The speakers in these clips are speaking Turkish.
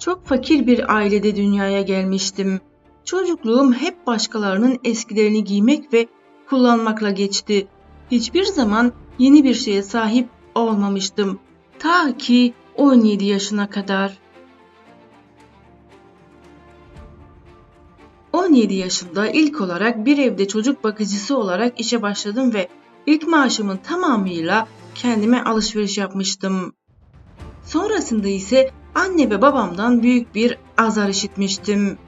Çok fakir bir ailede dünyaya gelmiştim. Çocukluğum hep başkalarının eskilerini giymek ve kullanmakla geçti. Hiçbir zaman yeni bir şeye sahip olmamıştım. Ta ki 17 yaşına kadar. 17 yaşında ilk olarak bir evde çocuk bakıcısı olarak işe başladım ve ilk maaşımın tamamıyla kendime alışveriş yapmıştım. Sonrasında ise anne ve babamdan büyük bir azar işitmiştim.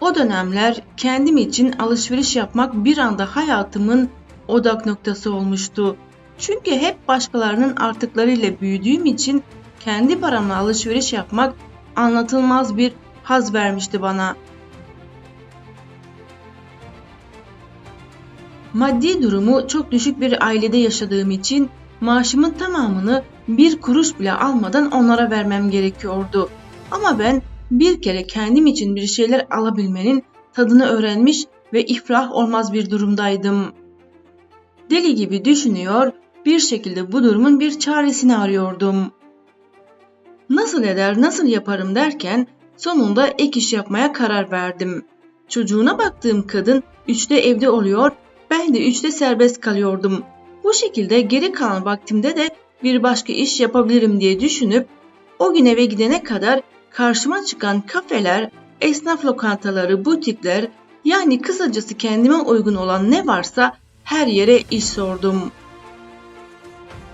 O dönemler kendim için alışveriş yapmak bir anda hayatımın odak noktası olmuştu. Çünkü hep başkalarının artıklarıyla büyüdüğüm için kendi paramla alışveriş yapmak anlatılmaz bir haz vermişti bana. Maddi durumu çok düşük bir ailede yaşadığım için maaşımın tamamını bir kuruş bile almadan onlara vermem gerekiyordu. Ama ben bir kere kendim için bir şeyler alabilmenin tadını öğrenmiş ve ifrah olmaz bir durumdaydım. Deli gibi düşünüyor, bir şekilde bu durumun bir çaresini arıyordum. Nasıl eder, nasıl yaparım derken sonunda ek iş yapmaya karar verdim. Çocuğuna baktığım kadın üçte evde oluyor, ben de üçte serbest kalıyordum. Bu şekilde geri kalan vaktimde de bir başka iş yapabilirim diye düşünüp o gün eve gidene kadar karşıma çıkan kafeler, esnaf lokantaları, butikler yani kısacası kendime uygun olan ne varsa her yere iş sordum.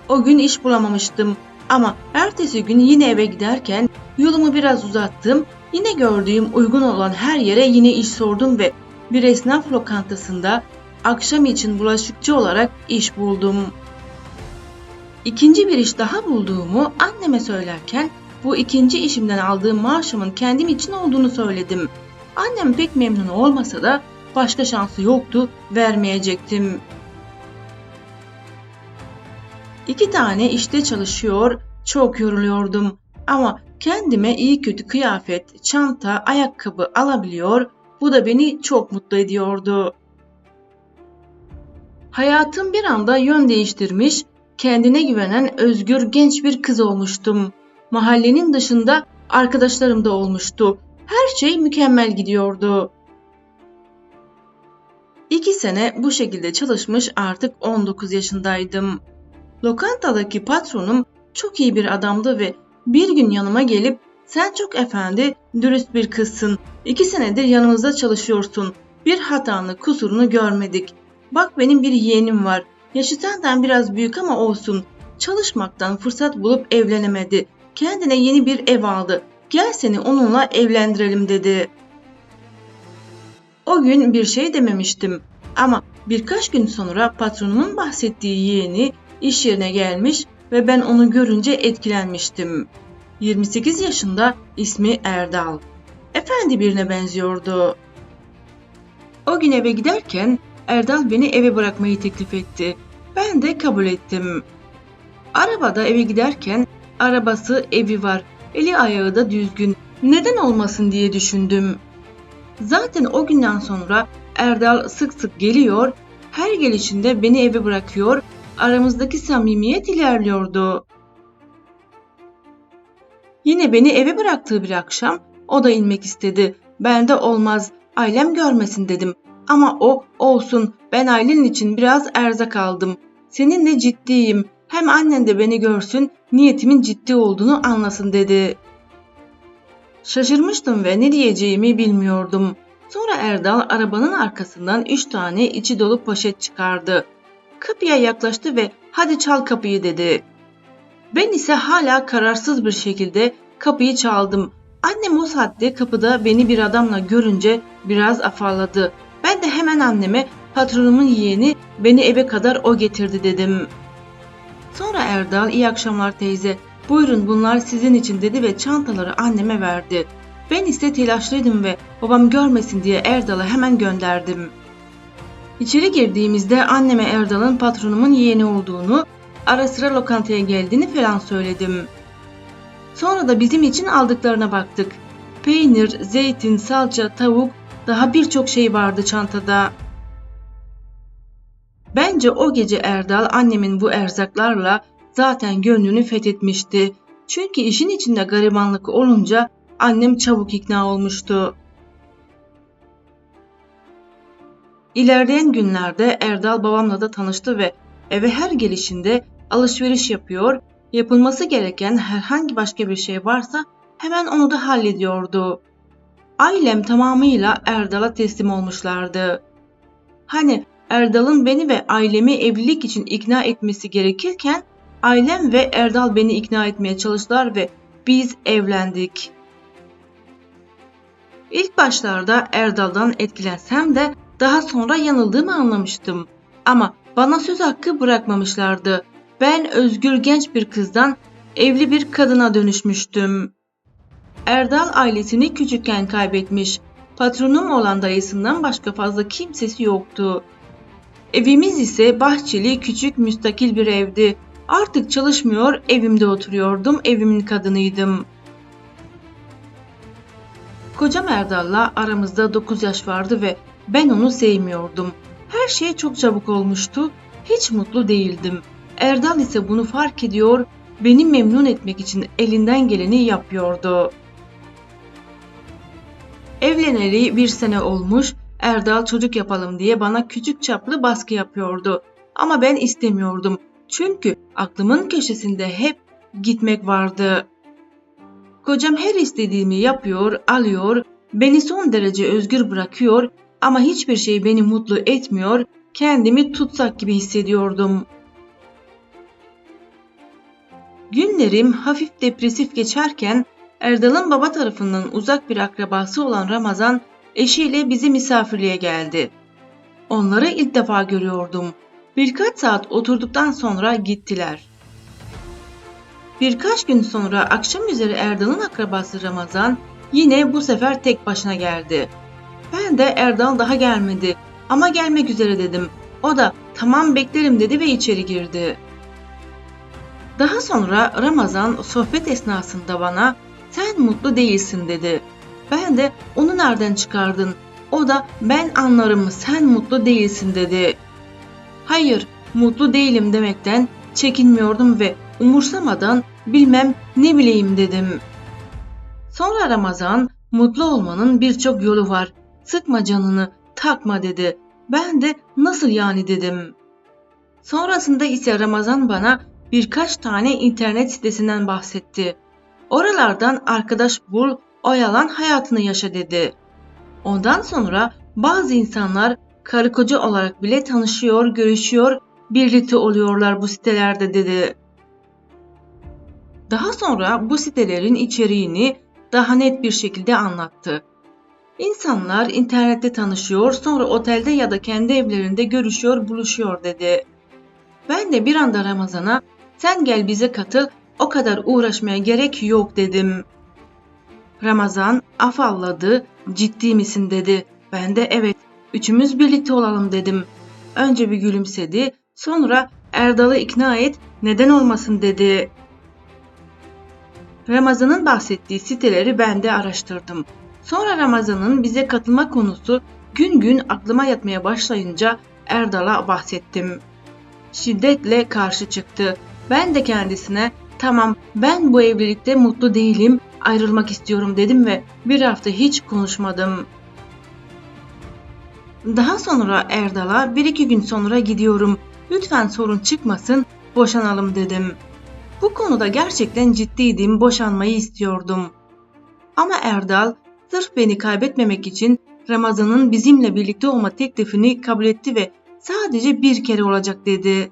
O gün iş bulamamıştım ama ertesi gün yine eve giderken yolumu biraz uzattım. Yine gördüğüm uygun olan her yere yine iş sordum ve bir esnaf lokantasında akşam için bulaşıkçı olarak iş buldum. İkinci bir iş daha bulduğumu anneme söylerken bu ikinci işimden aldığım maaşımın kendim için olduğunu söyledim. Annem pek memnun olmasa da başka şansı yoktu, vermeyecektim. İki tane işte çalışıyor, çok yoruluyordum ama kendime iyi kötü kıyafet, çanta, ayakkabı alabiliyor, bu da beni çok mutlu ediyordu. Hayatım bir anda yön değiştirmiş, kendine güvenen özgür genç bir kız olmuştum. Mahallenin dışında arkadaşlarım da olmuştu. Her şey mükemmel gidiyordu. İki sene bu şekilde çalışmış artık 19 yaşındaydım. Lokantadaki patronum çok iyi bir adamdı ve bir gün yanıma gelip sen çok efendi, dürüst bir kızsın. İki senedir yanımızda çalışıyorsun. Bir hatanı, kusurunu görmedik. Bak benim bir yeğenim var. Yaşı senden biraz büyük ama olsun. Çalışmaktan fırsat bulup evlenemedi. Kendine yeni bir ev aldı. Gel seni onunla evlendirelim dedi. O gün bir şey dememiştim. Ama birkaç gün sonra patronumun bahsettiği yeğeni iş yerine gelmiş ve ben onu görünce etkilenmiştim. 28 yaşında ismi Erdal. Efendi birine benziyordu. O gün eve giderken Erdal beni eve bırakmayı teklif etti. Ben de kabul ettim. Arabada eve giderken arabası, evi var. Eli ayağı da düzgün. Neden olmasın diye düşündüm. Zaten o günden sonra Erdal sık sık geliyor, her gelişinde beni eve bırakıyor, aramızdaki samimiyet ilerliyordu. Yine beni eve bıraktığı bir akşam o da inmek istedi. Ben de olmaz, ailem görmesin dedim. Ama o olsun ben ailen için biraz erzak aldım. Seninle ciddiyim. Hem annen de beni görsün, niyetimin ciddi olduğunu anlasın dedi. Şaşırmıştım ve ne diyeceğimi bilmiyordum. Sonra Erdal arabanın arkasından üç tane içi dolu poşet çıkardı. Kapıya yaklaştı ve hadi çal kapıyı dedi. Ben ise hala kararsız bir şekilde kapıyı çaldım. Annem o saatte kapıda beni bir adamla görünce biraz afalladı. Ben de hemen anneme patronumun yeğeni beni eve kadar o getirdi dedim. Sonra Erdal iyi akşamlar teyze Buyurun bunlar sizin için dedi ve çantaları anneme verdi. Ben ise telaşlıydım ve babam görmesin diye Erdal'ı hemen gönderdim. İçeri girdiğimizde anneme Erdal'ın patronumun yeğeni olduğunu, ara sıra lokantaya geldiğini falan söyledim. Sonra da bizim için aldıklarına baktık. Peynir, zeytin, salça, tavuk, daha birçok şey vardı çantada. Bence o gece Erdal annemin bu erzaklarla zaten gönlünü fethetmişti. Çünkü işin içinde garibanlık olunca annem çabuk ikna olmuştu. İlerleyen günlerde Erdal babamla da tanıştı ve eve her gelişinde alışveriş yapıyor, yapılması gereken herhangi başka bir şey varsa hemen onu da hallediyordu. Ailem tamamıyla Erdal'a teslim olmuşlardı. Hani Erdal'ın beni ve ailemi evlilik için ikna etmesi gerekirken ailem ve Erdal beni ikna etmeye çalıştılar ve biz evlendik. İlk başlarda Erdal'dan etkilensem de daha sonra yanıldığımı anlamıştım. Ama bana söz hakkı bırakmamışlardı. Ben özgür genç bir kızdan evli bir kadına dönüşmüştüm. Erdal ailesini küçükken kaybetmiş. Patronum olan dayısından başka fazla kimsesi yoktu. Evimiz ise bahçeli, küçük, müstakil bir evdi. Artık çalışmıyor, evimde oturuyordum, evimin kadınıydım. Kocam Erdal'la aramızda 9 yaş vardı ve ben onu sevmiyordum. Her şey çok çabuk olmuştu. Hiç mutlu değildim. Erdal ise bunu fark ediyor, beni memnun etmek için elinden geleni yapıyordu. Evleneli bir sene olmuş, Erdal çocuk yapalım diye bana küçük çaplı baskı yapıyordu. Ama ben istemiyordum. Çünkü aklımın köşesinde hep gitmek vardı. Kocam her istediğimi yapıyor, alıyor, beni son derece özgür bırakıyor ama hiçbir şey beni mutlu etmiyor, kendimi tutsak gibi hissediyordum. Günlerim hafif depresif geçerken Erdal'ın baba tarafından uzak bir akrabası olan Ramazan eşiyle bizi misafirliğe geldi. Onları ilk defa görüyordum. Birkaç saat oturduktan sonra gittiler. Birkaç gün sonra akşam üzeri Erdal'ın akrabası Ramazan yine bu sefer tek başına geldi. Ben de Erdal daha gelmedi ama gelmek üzere dedim. O da tamam beklerim dedi ve içeri girdi. Daha sonra Ramazan sohbet esnasında bana sen mutlu değilsin dedi. Ben de onu nereden çıkardın? O da ben anlarım sen mutlu değilsin dedi. Hayır mutlu değilim demekten çekinmiyordum ve umursamadan bilmem ne bileyim dedim. Sonra Ramazan mutlu olmanın birçok yolu var. Sıkma canını, takma dedi. Ben de nasıl yani dedim. Sonrasında ise Ramazan bana birkaç tane internet sitesinden bahsetti. Oralardan arkadaş bul, oyalan hayatını yaşa dedi. Ondan sonra bazı insanlar karı koca olarak bile tanışıyor, görüşüyor, birlikte oluyorlar bu sitelerde dedi. Daha sonra bu sitelerin içeriğini daha net bir şekilde anlattı. İnsanlar internette tanışıyor, sonra otelde ya da kendi evlerinde görüşüyor, buluşuyor dedi. Ben de bir anda Ramazan'a sen gel bize katıl, o kadar uğraşmaya gerek yok dedim. Ramazan afalladı, ciddi misin dedi. Ben de evet, üçümüz birlikte olalım dedim. Önce bir gülümsedi, sonra Erdal'ı ikna et, neden olmasın dedi. Ramazan'ın bahsettiği siteleri ben de araştırdım. Sonra Ramazan'ın bize katılma konusu gün gün aklıma yatmaya başlayınca Erdal'a bahsettim. Şiddetle karşı çıktı. Ben de kendisine tamam ben bu evlilikte mutlu değilim ayrılmak istiyorum dedim ve bir hafta hiç konuşmadım. Daha sonra Erdal'a bir iki gün sonra gidiyorum. Lütfen sorun çıkmasın, boşanalım dedim. Bu konuda gerçekten ciddiydim, boşanmayı istiyordum. Ama Erdal sırf beni kaybetmemek için Ramazan'ın bizimle birlikte olma teklifini kabul etti ve sadece bir kere olacak dedi.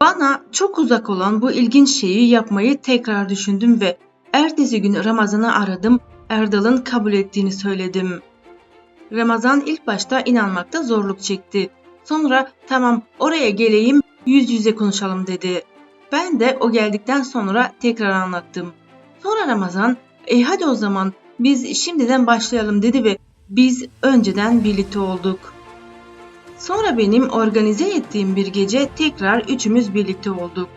Bana çok uzak olan bu ilginç şeyi yapmayı tekrar düşündüm ve ertesi gün Ramazan'ı aradım, Erdal'ın kabul ettiğini söyledim. Ramazan ilk başta inanmakta zorluk çekti. Sonra tamam oraya geleyim yüz yüze konuşalım dedi. Ben de o geldikten sonra tekrar anlattım. Sonra Ramazan, e hadi o zaman biz şimdiden başlayalım dedi ve biz önceden birlikte olduk. Sonra benim organize ettiğim bir gece tekrar üçümüz birlikte olduk.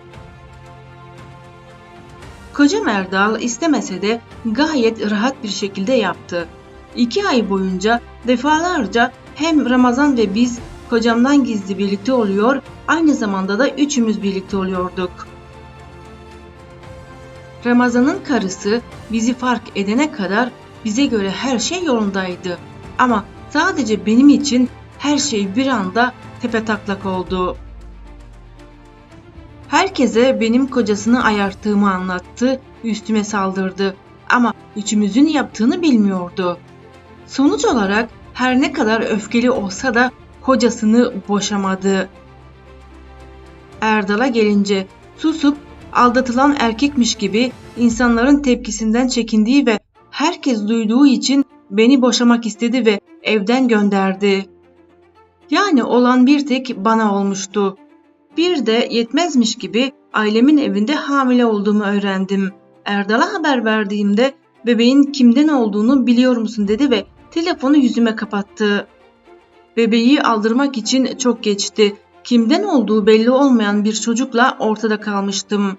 Kocam Erdal istemese de gayet rahat bir şekilde yaptı. İki ay boyunca defalarca hem Ramazan ve biz kocamdan gizli birlikte oluyor, aynı zamanda da üçümüz birlikte oluyorduk. Ramazan'ın karısı bizi fark edene kadar bize göre her şey yolundaydı. Ama sadece benim için her şey bir anda tepetaklak oldu. Herkese benim kocasını ayarttığımı anlattı, üstüme saldırdı ama üçümüzün yaptığını bilmiyordu. Sonuç olarak her ne kadar öfkeli olsa da kocasını boşamadı. Erdal'a gelince susup aldatılan erkekmiş gibi insanların tepkisinden çekindiği ve herkes duyduğu için beni boşamak istedi ve evden gönderdi. Yani olan bir tek bana olmuştu. Bir de yetmezmiş gibi ailemin evinde hamile olduğumu öğrendim. Erdal'a haber verdiğimde bebeğin kimden olduğunu biliyor musun dedi ve telefonu yüzüme kapattı. Bebeği aldırmak için çok geçti. Kimden olduğu belli olmayan bir çocukla ortada kalmıştım.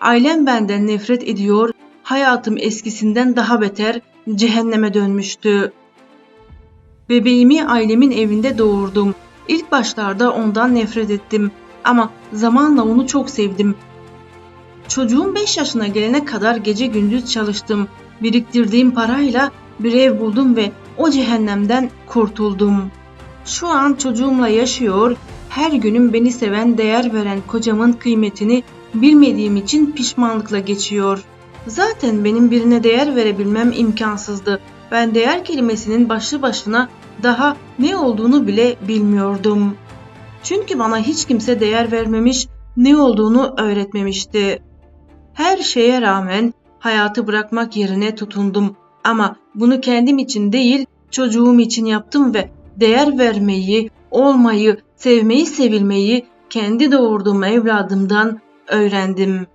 Ailem benden nefret ediyor, hayatım eskisinden daha beter, cehenneme dönmüştü. Bebeğimi ailemin evinde doğurdum. İlk başlarda ondan nefret ettim ama zamanla onu çok sevdim. Çocuğum 5 yaşına gelene kadar gece gündüz çalıştım. Biriktirdiğim parayla bir ev buldum ve o cehennemden kurtuldum. Şu an çocuğumla yaşıyor, her günüm beni seven, değer veren kocamın kıymetini bilmediğim için pişmanlıkla geçiyor. Zaten benim birine değer verebilmem imkansızdı. Ben değer kelimesinin başlı başına daha ne olduğunu bile bilmiyordum. Çünkü bana hiç kimse değer vermemiş, ne olduğunu öğretmemişti. Her şeye rağmen hayatı bırakmak yerine tutundum ama bunu kendim için değil, çocuğum için yaptım ve değer vermeyi, olmayı, sevmeyi, sevilmeyi kendi doğurduğum evladımdan öğrendim.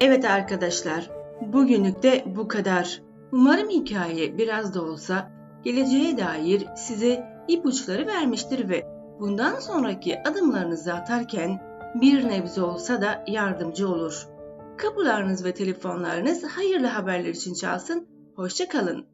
Evet arkadaşlar, bugünlük de bu kadar. Umarım hikaye biraz da olsa geleceğe dair size ipuçları vermiştir ve bundan sonraki adımlarınızı atarken bir nebze olsa da yardımcı olur. Kapılarınız ve telefonlarınız hayırlı haberler için çalsın. Hoşça kalın.